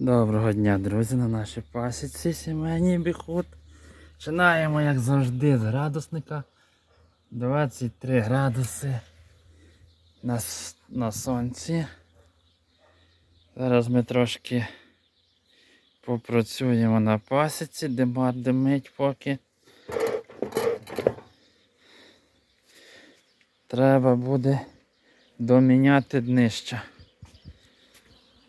Доброго дня, друзі, на нашій пасіці сімейній біхут. Починаємо, як завжди, з градусника. 23 градуси на, на сонці. Зараз ми трошки попрацюємо на пасіці, димар димить поки. Треба буде доміняти днище.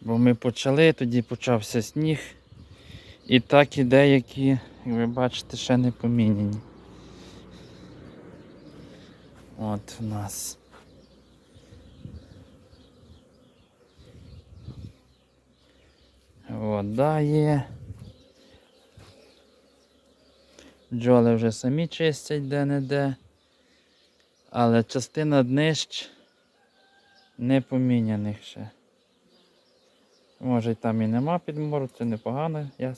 Бо ми почали, тоді почався сніг. І так і деякі, як ви бачите, ще не поміняні. От у нас. Вода є. Бджоли вже самі чистять де-не-де. Але частина днищ не поміняних ще. Може там і нема підмору, це непогано. Я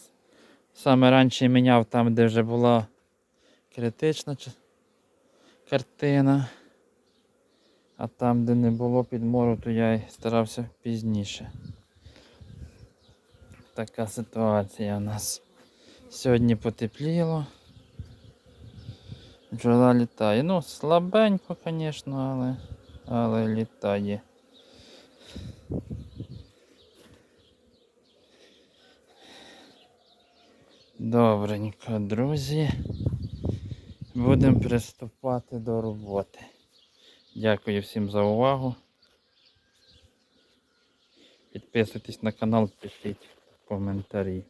саме раніше міняв там, де вже була критична картина. А там, де не було підмору, то я й старався пізніше. Така ситуація у нас. Сьогодні потепліло. Бджола літає. Ну, слабенько, звісно, але, але літає. Добренько, друзі. Будемо приступати до роботи. Дякую всім за увагу. Підписуйтесь на канал, пишіть коментарі.